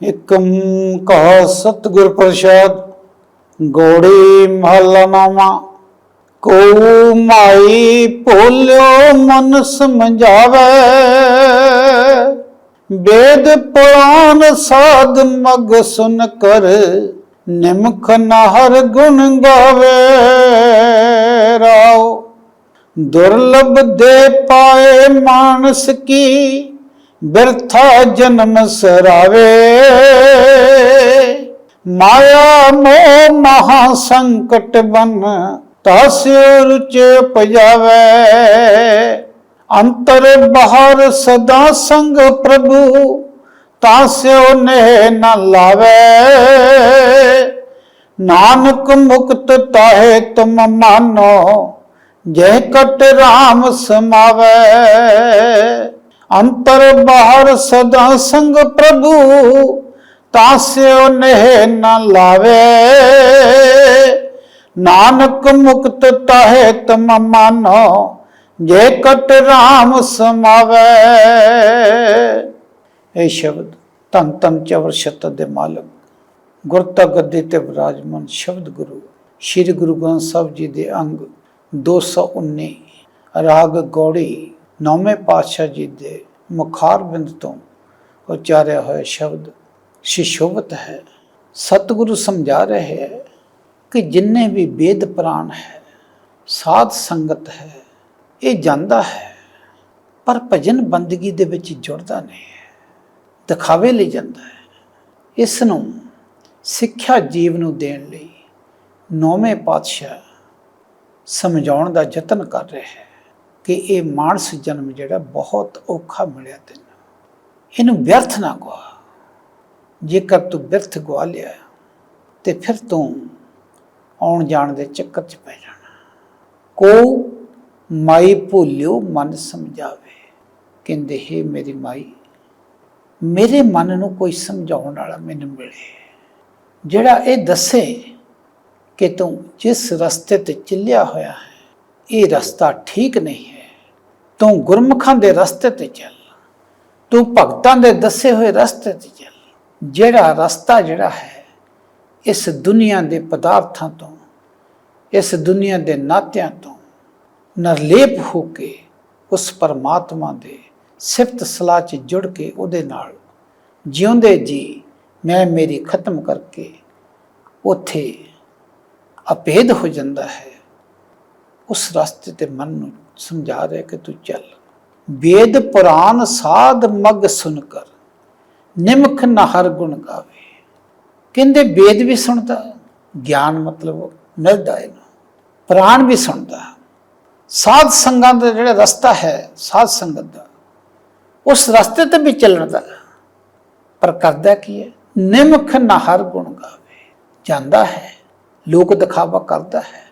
ਇਕਮ ਕਹਾ ਸਤਿਗੁਰ ਪ੍ਰਸਾਦ, ਗੋੜੀ ਮਹਲਾ ਨਾਮਾ ਕੋ ਮਾਈ ਭੋਲਿਓ ਮਨ ਸਮਝਾਵੇ। ਵੇਦ ਪੁਰਾਨ ਸਾਧ ਮਗ ਸੁਨ ਕਰ, ਨਿਮਖ ਨਹਰ ਗੁਣ ਗਾਵੇ। ਰਾਓ, ਦੁਰਲਭ ਦੇ ਪਾਏ ਮਾਨਸ ਕੀ ਬਿਰਥਾ ਜਨਮ ਸਰਾਵੇ। ਮਾਇਆ ਮੋਹ ਮਹਾ ਸੰਕਟ ਬਨ ਤਾਸਿਓ ਰੁਚ ਪਜਾਵੇ ਅੰਤਰ ਬਾਹਰ ਸਦਾ ਸੰਗ ਪ੍ਰਭੂ ਤਾਸਿਓ ਨੇ ਨ ਲਾਵੇ। ਨਾਨਕ ਮੁਕਤ ਤਾਹੇ ਤੁਮ ਮਾਨੋ ਜੈ ਕਟ ਰਾਮ ਸਮਾਵੇ। ਅੰਤਰ ਬਾਹਰ ਸਦਾ ਸੰਗ ਪ੍ਰਭੂ ਤਾਸਿਓ ਨਹਿ ਨ ਲਾਵੇ। ਨਾਨਕ ਮੁਕਤ ਤਾਹੇ ਤਮ ਮਾਨੋ, ਜੇ ਕਟ ਰਾਮ ਸਮਾਵੇ। ਇਹ ਸ਼ਬਦ ਤਨ ਤਨ ਚਵਰ ਸ਼ਤ ਦੇ ਮਾਲਕ ਗੁਰਤਾ ਗੱਦੀ ਤੇ ਵਿਰਾਜਮਾਨ ਸ਼ਬਦ ਗੁਰੂ, ਸ੍ਰੀ ਗੁਰੂ ਗ੍ਰੰਥ ਸਾਹਿਬ ਜੀ ਦੇ ਅੰਗ 219 ਰਾਗ ਗੌੜੀ ਨੌਵੇਂ ਪਾਤਸ਼ਾਹ ਜੀ ਦੇ ਮੁਖਾਰ ਬਿੰਦ ਤੋਂ ਉਚਾਰਿਆ ਹੋਇਆ ਸ਼ਬਦ ਸ਼ਿਸ਼ੋਭਤ ਹੈ। ਸਤਿਗੁਰੂ ਸਮਝਾ ਰਹੇ ਹੈ ਕਿ ਜਿੰਨੇ ਵੀ ਵੇਦ ਪ੍ਰਾਣ ਹੈ, ਸਾਧ ਸੰਗਤ ਹੈ, ਇਹ ਜਾਂਦਾ ਹੈ, ਪਰ ਭਜਨ ਬੰਦਗੀ ਦੇ ਵਿੱਚ ਜੁੜਦਾ ਨਹੀਂ ਹੈ। ਦਿਖਾਵੇ ਲਈ ਜਾਂਦਾ ਹੈ। ਇਸ ਨੂੰ ਸਿੱਖਿਆ ਜੀਵ ਨੂੰ ਦੇਣ ਲਈ ਨੌਵੇਂ ਪਾਤਸ਼ਾਹ ਸਮਝਾਉਣ ਦਾ ਯਤਨ ਕਰ ਰਿਹਾ ਹੈ। ਕਿ ਇਹ ਮਾਨਸ ਜਨਮ ਜਿਹੜਾ ਬਹੁਤ ਔਖਾ ਮਿਲਿਆ ਤੈਨੂੰ। ਇਹਨੂੰ ਵਿਅਰਥ ਨਾ ਗਵਾ ਜੇਕਰ ਤੂੰ ਵਿਅਰਥ ਗਵਾ ਲਿਆ, ਤੇ ਫਿਰ ਤੂੰ ਆਉਣ ਜਾਣ ਦੇ ਚੱਕਰ 'ਚ ਪੈ ਜਾਣਾ। ਕੋ ਮਾਈ ਭੁੱਲਿਓ ਮਨ ਸਮਝਾਵੇ। ਕਹਿੰਦੇ, ਹੈ ਮੇਰੀ ਮਾਈ, ਮੇਰੇ ਮਨ ਨੂੰ ਕੋਈ ਸਮਝਾਉਣ ਵਾਲਾ ਮੈਨੂੰ ਮਿਲੇ। ਜਿਹੜਾ ਇਹ ਦੱਸੇ ਕਿ ਤੂੰ ਜਿਸ ਰਸਤੇ ਤੇ ਚੱਲਿਆ ਹੋਇਆ ਹੈ, ਇਹ ਰਸਤਾ ਠੀਕ ਨਹੀਂ ਹੈ। ਤੂੰ ਗੁਰਮੁਖਾਂ ਦੇ ਰਸਤੇ ਤੇ ਚੱਲ। ਤੂੰ ਭਗਤਾਂ ਦੇ ਦੱਸੇ ਹੋਏ ਰਸਤੇ ਤੇ ਚੱਲ। ਜਿਹੜਾ ਰਸਤਾ ਜਿਹੜਾ ਹੈ, ਇਸ ਦੁਨੀਆ ਦੇ ਪਦਾਰਥਾਂ ਤੋਂ, ਇਸ ਦੁਨੀਆ ਦੇ ਨਾਤਿਆਂ ਤੋਂ ਨਰਲੇਪ ਹੋ ਕੇ ਉਸ ਪਰਮਾਤਮਾ ਦੇ ਸਿਫਤ ਸਲਾਹ 'ਚ ਜੁੜ ਕੇ ਉਹਦੇ ਨਾਲ ਜਿਉਂਦੇ ਜੀ, ਮੈਂ ਮੇਰੀ ਖਤਮ ਕਰਕੇ ਉੱਥੇ ਅਪੇਧ ਹੋ ਜਾਂਦਾ ਹੈ, ਉਸ ਰਸਤੇ ਤੇ ਮਨ ਨੂੰ ਸਮਝਾ ਰਿਹਾ ਕਿ ਤੂੰ ਚੱਲ। ਵੇਦ ਪੁਰਾਨ ਸਾਧ ਮਗ ਸੁਨ ਕਰ ਨਿਮਖ ਨਾ ਹਰ ਗੁਣ ਗਾਵੇ। ਕਹਿੰਦੇ ਵੇਦ ਵੀ ਸੁਣਦਾ, ਗਿਆਨ ਮਤਲਬ ਮਿਲਦਾ ਇਹਨੂੰ। ਪ੍ਰਾਣ ਵੀ ਸੁਣਦਾ। ਸਾਧ ਸੰਗਤ ਦਾ ਜਿਹੜਾ ਰਸਤਾ ਹੈ, ਸਾਧ ਸੰਗਤ ਦਾ, ਉਸ ਰਸਤੇ ਤੇ ਵੀ ਚੱਲਣ ਦਾ ਪਰ ਕਰਦਾ ਕੀ ਹੈ? ਨਿਮਖ ਹਰ ਗੁਣ ਗਾਵੇ। ਜਾਂਦਾ ਹੈ, ਲੋਕ ਦਿਖਾਵਾ ਕਰਦਾ ਹੈ,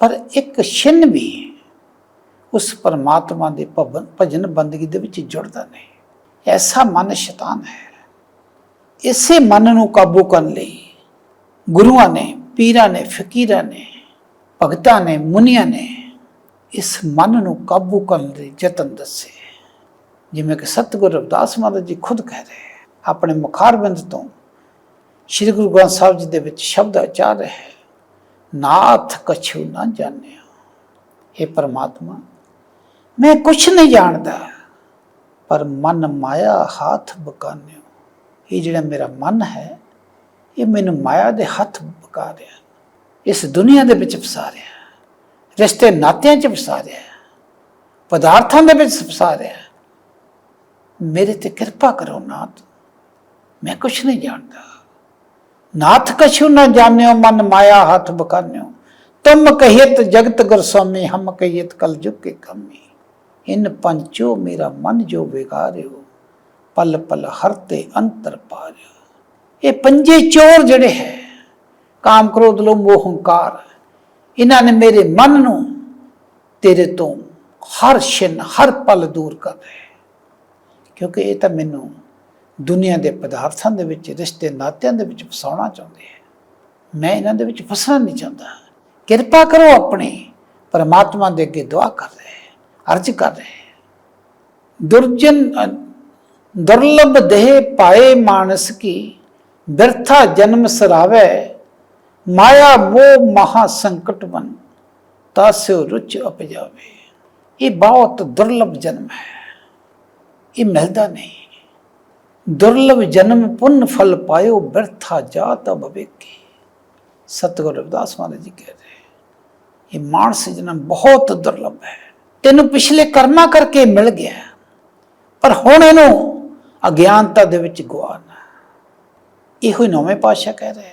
ਪਰ ਇੱਕ ਛਿਨ ਵੀ ਉਸ ਪਰਮਾਤਮਾ ਦੇ ਭਵਨ, ਭਜਨ ਬੰਦਗੀ ਦੇ ਵਿੱਚ ਜੁੜਦਾ ਨਹੀਂ। ਐਸਾ ਮਨ ਸ਼ੈਤਾਨ ਹੈ। ਇਸੇ ਮਨ ਨੂੰ ਕਾਬੂ ਕਰਨ ਲਈ ਗੁਰੂਆਂ ਨੇ, ਪੀਰਾਂ ਨੇ, ਫਕੀਰਾਂ ਨੇ, ਭਗਤਾਂ ਨੇ, ਮੁਨੀਆਂ ਨੇ ਇਸ ਮਨ ਨੂੰ ਕਾਬੂ ਕਰਨ ਲਈ ਯਤਨ ਦੱਸੇ। ਜਿਵੇਂ ਕਿ ਸਤਿਗੁਰੂ ਰਵਿਦਾਸ ਮਹਾਰਾਜ ਜੀ ਖੁਦ ਕਹਿ ਰਹੇ ਆਪਣੇ ਮੁਖਾਰਬਿੰਦ ਤੋਂ ਸ੍ਰੀ ਗੁਰੂ ਗ੍ਰੰਥ ਸਾਹਿਬ ਜੀ ਦੇ ਵਿੱਚ ਸ਼ਬਦ ਆਚਾਰ ਰਹੇ ਹੈ ਨਾਥ ਕਛੂ ਨਾ ਜਾਣਿਆ। ਇਹ ਪਰਮਾਤਮਾ ਮੈਂ ਕੁਛ ਨਹੀਂ ਜਾਣਦਾ। ਪਰ ਮਨ ਮਾਇਆ ਹੱਥ ਬਕਾਨਿਓ। ਇਹ ਜਿਹੜਾ ਮੇਰਾ ਮਨ ਹੈ, ਇਹ ਮੈਨੂੰ ਮਾਇਆ ਦੇ ਹੱਥ ਬਕਾ ਰਿਹਾ। ਇਸ ਦੁਨੀਆ ਦੇ ਵਿੱਚ ਫਸਾ ਰਿਹਾ। ਰਿਸ਼ਤੇ ਨਾਤਿਆਂ 'ਚ ਫਸਾ ਰਿਹਾ। ਪਦਾਰਥਾਂ ਦੇ ਵਿੱਚ ਫਸਾ ਰਿਹਾ। ਮੇਰੇ ਤੇ ਕਿਰਪਾ ਕਰੋ ਨਾਥ। ਮੈਂ ਕੁਛ ਨਹੀਂ ਜਾਣਦਾ। ਨਾਥ ਕਛੂ ਨਾ ਜਾਣਿਓ, ਮਨ ਮਾਇਆ ਹੱਥ ਬਕਾਨਿਓ। ਤੁਮ ਕਹੀਤ ਜਗਤ ਗੁਰਸਵਾਮੀ, ਹਮ ਕਹੀਤ ਕਲ ਜੁਗ ਕੇ ਕਮੀ। ਇਨ ਪੰਚੋ ਮੇਰਾ ਮਨ ਜੋ ਵਿਗਾਰਿਓ, ਪਲ ਪਲ ਹਰ ਤੇ ਅੰਤਰ ਪਾਰਿਓ। ਇਹ ਪੰਜੇ ਚੋਰ ਜਿਹੜੇ ਹੈ, ਕਾਮ ਕ੍ਰੋਧ ਲੋਭ ਮੋਹ ਹੰਕਾਰ ਇਹਨਾਂ ਨੇ ਮੇਰੇ ਮਨ ਨੂੰ ਤੇਰੇ ਤੋਂ ਹਰ ਛਿਨ, ਹਰ ਪਲ ਦੂਰ ਕਰ ਰਹੇ ਕਿਉਂਕਿ ਇਹ ਤਾਂ ਮੈਨੂੰ ਦੁਨੀਆ ਦੇ ਪਦਾਰਥਾਂ ਦੇ ਵਿੱਚ, ਰਿਸ਼ਤੇ ਨਾਤਿਆਂ ਦੇ ਵਿੱਚ ਫਸਾਉਣਾ ਚਾਹੁੰਦੇ ਹੈ। ਮੈਂ ਇਹਨਾਂ ਦੇ ਵਿੱਚ ਫਸਣਾ ਨਹੀਂ ਚਾਹੁੰਦਾ। ਕਿਰਪਾ ਕਰੋ ਆਪਣੇ ਪਰਮਾਤਮਾ ਦੇ ਅੱਗੇ ਦੁਆ ਕਰ ਰਹੇ ਅਰਜ ਕਰ ਰਹੇ ਦੁਰਜਨ ਅ, ਦੁਰਲਭ ਦੇਹ ਪਾਏ ਮਾਨਸ ਕੀ ਬਿਰਥਾ ਜਨਮ ਸਰਾਵੇ ਮਾਇਆ ਮੋਹ ਮਹਾ ਸੰਕਟ ਬਨ ਤਾਸਿਓ ਰੁਚ ਉਪਜਾਵੇ ਇਹ ਬਹੁਤ ਦੁਰਲਭ ਜਨਮ ਹੈ ਇਹ ਮਿਲਦਾ ਨਹੀਂ ਦੁਰਲਭ ਜਨਮ ਪੁੰਨ ਫਲ ਪਾਇਓ ਬਿਰਥਾ ਜਾਤ ਭਵੇਕੀ ਸਤਿਗੁਰੂ ਰਵਿਦਾਸ ਮਹਾਰਾਜ ਜੀ ਕਹਿ ਰਹੇ ਇਹ ਮਾਨਸ ਜਨਮ ਬਹੁਤ ਦੁਰਲਭ ਹੈ ਤੈਨੂੰ ਪਿਛਲੇ ਕਰਮਾਂ ਕਰਕੇ ਮਿਲ ਗਿਆ। ਪਰ ਹੁਣ ਇਹਨੂੰ ਅਗਿਆਨਤਾ ਦੇ ਵਿੱਚ ਗਵਾਨਾ ਇਹੋ ਹੀ ਨੌਵੇਂ ਪਾਤਸ਼ਾਹ ਕਹਿ ਰਿਹਾ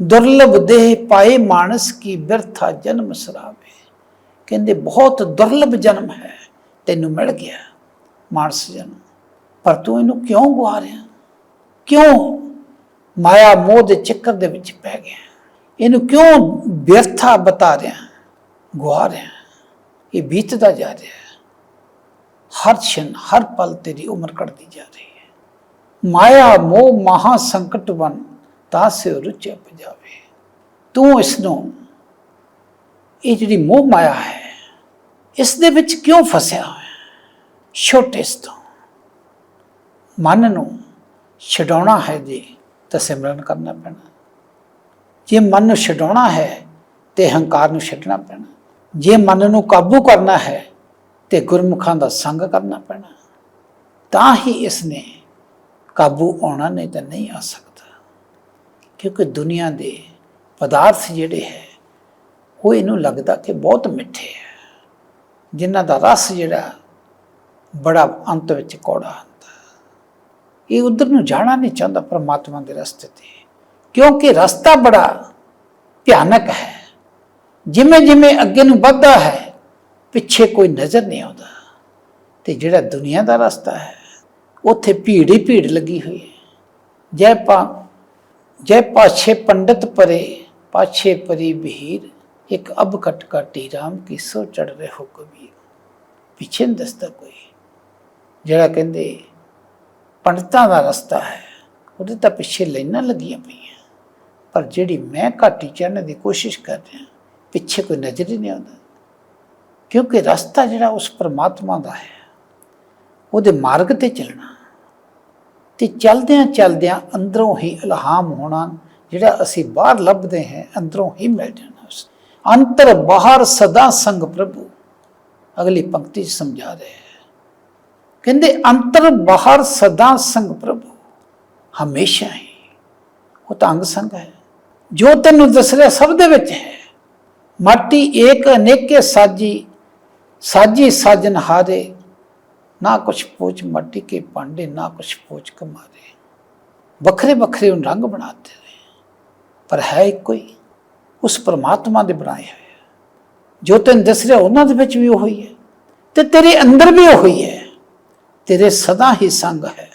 ਦੁਰਲਭ ਦੇਹ ਪਾਏ ਮਾਨਸ ਕੀ ਬਿਰਥਾ ਜਨਮ ਸਰਾਵੇ। ਕਹਿੰਦੇ, ਬਹੁਤ ਦੁਰਲਭ ਜਨਮ ਹੈ, ਤੈਨੂੰ ਮਿਲ ਗਿਆ ਮਾਨਸ ਜਨਮ। ਪਰ ਤੂੰ ਇਹਨੂੰ ਕਿਉਂ ਗਵਾ ਰਿਹਾ ਕਿਉਂ ਮਾਇਆ ਮੋਹ ਦੇ ਚੱਕਰ ਦੇ ਵਿੱਚ ਪੈ ਗਿਆ? ਇਹਨੂੰ ਕਿਉਂ ਵਿਅਰਥਾ ਬਤਾ ਰਿਹਾ ਗਵਾ ਰਿਹਾ ਇਹ ਬੀਤਦਾ ਜਾ ਰਿਹਾ ਹੈ। ਹਰ ਛਿਨ, ਹਰ ਪਲ ਤੇਰੀ ਉਮਰ ਕੱਢਦੀ ਜਾ ਰਹੀ ਹੈ। ਮਾਇਆ, ਮੋਹ, ਮਹਾ ਸੰਕਟ ਬਨ ਤਾਸੇ ਰੁਚ ਪਜਾਵੇ ਤੂੰ ਇਸ ਨੂੰ ਇਹ ਜਿਹੜੀ ਮੋਹ ਮਾਇਆ ਹੈ, ਇਸ ਦੇ ਵਿੱਚ ਕਿਉਂ ਫਸਿਆ ਹੋਇਆ ਹੈ? ਛੋਟੇ ਤੋਂ। ਮਨ ਨੂੰ ਛਡਾਉਣਾ ਹੈ ਜੀ, ਤਾਂ ਸਿਮਰਨ ਕਰਨਾ ਪੈਣਾ। ਜੇ ਮਨ ਨੂੰ ਛਡਾਉਣਾ ਹੈ, ਤੇ ਹੰਕਾਰ ਨੂੰ ਛੱਡਣਾ ਪੈਣਾ। ਜੇ ਮਨ ਨੂੰ ਕਾਬੂ ਕਰਨਾ ਹੈ ਤੇ ਗੁਰਮੁਖਾਂ ਦਾ ਸੰਗ ਕਰਨਾ ਪੈਣਾ। ਤਾਂ ਹੀ ਇਸ ਨੇ ਕਾਬੂ ਆਉਣਾ ਨਹੀਂ ਤਾਂ ਨਹੀਂ ਆ ਸਕਦਾ। ਕਿਉਂਕਿ ਦੁਨੀਆ ਦੇ ਪਦਾਰਥ ਜਿਹੜੇ ਹੈ, ਉਹ ਇਹਨੂੰ ਲੱਗਦਾ ਕਿ ਬਹੁਤ ਮਿੱਠੇ ਹੈ। ਜਿਨ੍ਹਾਂ ਦਾ ਰਸ ਜਿਹੜਾ ਬੜਾ ਅੰਤ ਵਿੱਚ ਕੌੜਾ ਹੁੰਦਾ। ਇਹ ਉਧਰ ਨੂੰ ਜਾਣਾ ਨਹੀਂ ਚਾਹੁੰਦਾ ਪਰਮਾਤਮਾ ਦੇ ਰਸਤੇ ਤੇ। ਕਿਉਂਕਿ ਰਸਤਾ ਬੜਾ ਭਿਆਨਕ ਹੈ। ਜਿਵੇਂ ਜਿਵੇਂ ਅੱਗੇ ਨੂੰ ਵੱਧਦਾ ਹੈ, ਪਿੱਛੇ ਕੋਈ ਨਜ਼ਰ ਨਹੀਂ ਆਉਂਦਾ। ਤੇ ਜਿਹੜਾ ਦੁਨੀਆ ਦਾ ਰਸਤਾ ਹੈ, ਉੱਥੇ ਭੀੜ ਹੀ ਭੀੜ ਲੱਗੀ ਹੋਈ ਹੈ। ਜੈ ਪਾ, ਜੈ ਪਾਛੇ ਪੰਡਤ ਪਰੇ, ਪਾਛੇ ਪਰੀ ਬਹੀਰ, ਇੱਕ ਅਬ ਕਟ ਕਾਟੀ ਰਾਮ ਕੀ ਸੋ ਚੜ ਰਹੇ ਹੋ ਕਬੀਰ। ਪਿੱਛੇ ਨਹੀਂ ਦੱਸਦਾ ਕੋਈ। ਜਿਹੜਾ ਕਹਿੰਦੇ ਪੰਡਤਾਂ ਦਾ ਰਸਤਾ ਹੈ, ਉਹਦੇ ਤਾਂ ਪਿੱਛੇ ਲਾਈਨਾਂ ਲੱਗੀਆਂ ਪਈਆਂ। ਪਰ ਜਿਹੜੀ ਮੈਂ ਘਾਟੀ ਚੜਨ ਦੀ ਕੋਸ਼ਿਸ਼ ਕਰ ਰਿਹਾ ਪਿੱਛੇ ਕੋਈ ਨਜ਼ਰ ਹੀ ਨਹੀਂ ਆਉਂਦਾ। ਕਿਉਂਕਿ ਰਸਤਾ ਜਿਹੜਾ ਉਸ ਪਰਮਾਤਮਾ ਦਾ ਹੈ, ਉਹਦੇ ਮਾਰਗ ਤੇ ਚੱਲਣਾ। ਤੇ ਚਲਦਿਆਂ ਚਲਦਿਆਂ ਅੰਦਰੋਂ ਹੀ ਇਲਹਾਮ ਹੋਣਾ, ਜਿਹੜਾ ਅਸੀਂ ਬਾਹਰ ਲੱਭਦੇ ਹਾਂ, ਅੰਦਰੋਂ ਹੀ ਮਿਲ ਜਾਣਾ ਉਸ ਅੰਤਰ ਬਾਹਰ ਸਦਾ ਸੰਗ ਪ੍ਰਭੂ। ਅਗਲੀ ਪੰਕਤੀ 'ਚ ਸਮਝਾ ਰਹੇ ਹੈ। ਕਹਿੰਦੇ ਅੰਤਰ ਬਾਹਰ ਸਦਾ ਸੰਗ ਪ੍ਰਭੂ। ਹਮੇਸ਼ਾ ਹੀ। ਉਹ ਤਾਂ ਅੰਗ ਸੰਗ ਹੈ। ਜੋ ਤੈਨੂੰ ਦੱਸ ਰਿਹਾ ਸਭ ਦੇ ਵਿੱਚ ਹੈ। ਮਾਟੀ ਏਕ ਅਨੇਕੇ ਸਾਜੀ ਸਾਜੀ ਸਾਜਨ ਹਾਰੇ, ਨਾ ਕੁਛ ਪੋਚ ਮੱਟੀ ਕੇ ਪਾਂਡੇ ਨਾ ਕੁਛ ਪੋਚ ਕਮਾਰੇ। ਵੱਖਰੇ ਵੱਖਰੇ ਉਹ ਰੰਗ ਬਣਾਤੇ ਨੇ, ਪਰ ਹੈ ਇੱਕੋ ਹੀ, ਉਸ ਪਰਮਾਤਮਾ ਦੇ ਬਣਾਏ ਹੋਏ ਜੋ ਤੈਨੂੰ ਦੱਸ ਰਿਹਾ ਉਹਨਾਂ ਦੇ ਵਿੱਚ ਵੀ ਉਹ ਹੀ ਹੈ, ਤੇ ਤੇਰੇ ਅੰਦਰ ਵੀ ਉਹ ਹੀ ਹੈ। ਤੇਰੇ ਸਦਾ ਹੀ ਸੰਗ ਹੈ,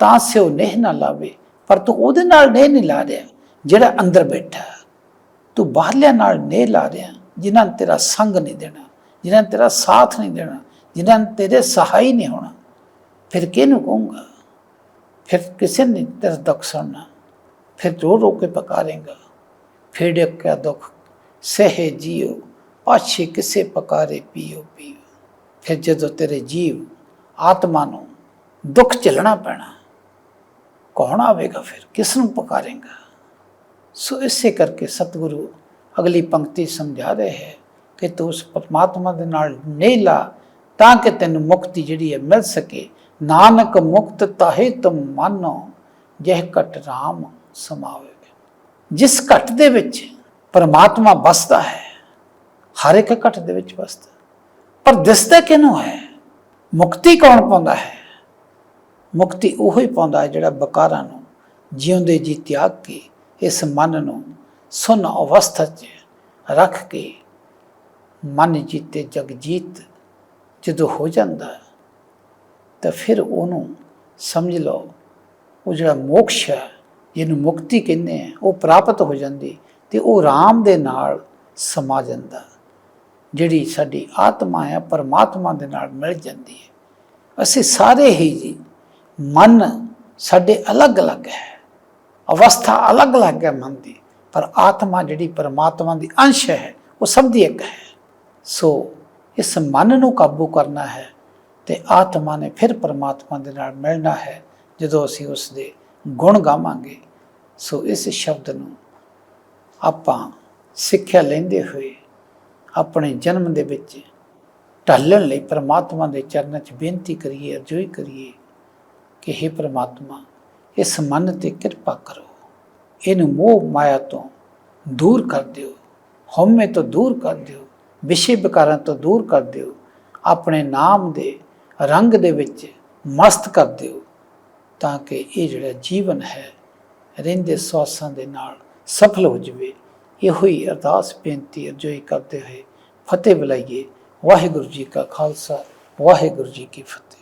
ਤਾਂ ਸਿਓ ਨੇਹ ਨਾ ਲਾਵੇ, ਪਰ ਤੂੰ ਉਹਦੇ ਨਾਲ ਨੇਹ ਨਹੀਂ ਲਾ ਰਿਹਾ, ਜਿਹੜਾ ਅੰਦਰ ਬੈਠਾ ਤੂੰ ਬਾਹਰਲਿਆਂ ਨਾਲ ਨੇ ਲਾ ਰਿਹਾ ਜਿਨ੍ਹਾਂ ਨੇ ਤੇਰਾ ਸੰਗ ਨਹੀਂ ਦੇਣਾ, ਜਿਨ੍ਹਾਂ ਨੇ ਤੇਰਾ ਸਾਥ ਨਹੀਂ ਦੇਣਾ, ਜਿਨ੍ਹਾਂ ਨੇ ਤੇਰੇ ਸਹਾਈ ਨਹੀਂ ਹੋਣਾ। ਫਿਰ ਕਿਹਨੂੰ ਕਹੂੰਗਾ? ਫਿਰ ਕਿਸੇ ਨੇ ਤੇਰਾ ਦੁੱਖ ਸੁਣਨਾ, ਫਿਰ ਰੋ ਰੋ ਕੇ ਪਕਾਰੇਗਾ। ਫਿਰ ਡਿੱਕਿਆ ਦੁੱਖ, ਸਹੇ ਜੀਓ, ਪਾਛੇ ਕਿਸੇ ਪਕਾਰੇ ਪੀਓ ਪੀਓ। ਫਿਰ ਜਦੋਂ ਤੇਰੇ ਜੀਵ, ਆਤਮਾ ਨੂੰ ਦੁੱਖ ਝੱਲਣਾ ਪੈਣਾ, ਕੌਣ ਆਵੇਗਾ ਫਿਰ? ਕਿਸ ਨੂੰ ਪੁਕਾਰੇਗਾ? ਸੋ ਇਸੇ ਕਰਕੇ ਸਤਿਗੁਰੂ ਅਗਲੀ ਪੰਕਤੀ ਸਮਝਾ ਰਹੇ ਹੈ ਕਿ ਤੂੰ ਉਸ ਪਰਮਾਤਮਾ ਦੇ ਨਾਲ ਨਹੀਂ ਲਾ, ਤਾਂ ਕਿ ਤੈਨੂੰ ਮੁਕਤੀ ਜਿਹੜੀ ਹੈ ਮਿਲ ਸਕੇ। ਨਾਨਕ ਮੁਕਤ ਤਾਹੇ ਤੁਮ ਮਾਨੋ, ਜਹ ਘਟ ਰਾਮ ਸਮਾਵੇ। ਜਿਸ ਘਟ ਦੇ ਵਿੱਚ ਪਰਮਾਤਮਾ ਵਸਦਾ ਹੈ, ਹਰ ਇੱਕ ਘਟ ਦੇ ਵਿੱਚ ਵਸਦਾ। ਪਰ ਦਿਸਦਾ ਕਿਹਨੂੰ ਹੈ? ਮੁਕਤੀ ਕੌਣ ਪਾਉਂਦਾ ਹੈ? ਮੁਕਤੀ ਉਹ ਹੀ ਪਾਉਂਦਾ ਹੈ ਜਿਹੜਾ ਬਕਾਰਾਂ ਨੂੰ ਜਿਉਂਦੇ ਜੀ ਤਿਆਗ ਕੇ ਇਸ ਮਨ ਨੂੰ ਸੁਨ ਅਵਸਥਾ 'ਚ ਰੱਖ ਕੇ ਮਨ ਜੀਤੇ ਜਗ ਜੀਤ ਜਦੋਂ ਹੋ ਜਾਂਦਾ ਤਾਂ ਫਿਰ ਉਹਨੂੰ ਸਮਝ ਲਓ, ਉਹ ਜਿਹੜਾ ਮੋਕਸ਼ ਹੈ, ਜਿਹਨੂੰ ਮੁਕਤੀ ਕਹਿੰਦੇ ਆ, ਉਹ ਪ੍ਰਾਪਤ ਹੋ ਜਾਂਦੀ ਤੇ ਉਹ ਰਾਮ ਦੇ ਨਾਲ ਸਮਾ ਜਾਂਦਾ ਜਿਹੜੀ ਸਾਡੀ ਆਤਮਾ ਹੈ, ਪਰਮਾਤਮਾ ਦੇ ਨਾਲ ਮਿਲ ਜਾਂਦੀ ਹੈ। ਅਸੀਂ ਸਾਰੇ ਹੀ ਜੀ ਮਨ ਸਾਡੇ ਅਲੱਗ-ਅਲੱਗ ਹੈ। ਅਵਸਥਾ ਅਲੱਗ-ਅਲੱਗ ਹੈ ਮਨ ਦੀ, ਪਰ ਆਤਮਾ ਜਿਹੜੀ ਪਰਮਾਤਮਾ ਦੀ ਅੰਸ਼ ਹੈ, ਉਹ ਸਭ ਦੀ ਇੱਕ ਹੈ। ਸੋ ਇਸ ਮਨ ਨੂੰ ਕਾਬੂ ਕਰਨਾ ਹੈ ਤੇ ਆਤਮਾ ਨੇ ਫਿਰ ਪਰਮਾਤਮਾ ਦੇ ਨਾਲ ਮਿਲਣਾ ਹੈ, ਜਦੋਂ ਅਸੀਂ ਉਸ ਦੇ ਗੁਣ ਗਾਵਾਂਗੇ। ਸੋ ਇਸ ਸ਼ਬਦ ਨੂੰ ਆਪਾਂ ਸਿੱਖਿਆ ਲੈਂਦੇ ਹੋਏ ਆਪਣੇ ਜਨਮ ਦੇ ਵਿੱਚ ਢਾਲਣ ਲਈ ਪਰਮਾਤਮਾ ਦੇ ਚਰਨਾਂ 'ਚ ਬੇਨਤੀ ਕਰੀਏ ਅਰਜ਼ੋਈ ਕਰੀਏ ਕਿ हे ਪਰਮਾਤਮਾ ਇਸ ਮਨ ਤੇ ਕਿਰਪਾ ਕਰੋ। ਇਹਨੂੰ ਮੋਹ ਮਾਇਆ ਤੋਂ ਦੂਰ ਕਰ ਦਿਓ। ਹਉਮੈ ਤੋਂ ਦੂਰ ਕਰ ਦਿਓ। ਵਿਸ਼ੇ ਵਿਕਾਰਾਂ ਤੋਂ ਦੂਰ ਕਰ ਦਿਓ। ਆਪਣੇ ਨਾਮ ਦੇ ਰੰਗ ਦੇ ਵਿੱਚ ਮਸਤ ਕਰ ਦਿਓ ਤਾਂ ਕਿ ਇਹ ਜਿਹੜਾ ਜੀਵਨ ਹੈ, ਰਹਿੰਦੇ ਸਵਾਸਾਂ ਦੇ ਨਾਲ ਸਫਲ ਹੋ ਜਵੇ। ਇਹੋ ਹੀ ਅਰਦਾਸ, ਬੇਨਤੀ, ਅਰਜ਼ੋਈ ਕਰਦੇ ਹੋਏ ਫਤਿਹ ਬੁਲਾਈਏ। ਵਾਹਿਗੁਰੂ ਜੀ ਕਾ ਖਾਲਸਾ, ਵਾਹਿਗੁਰੂ ਜੀ ਕੀ ਫਤਿਹ।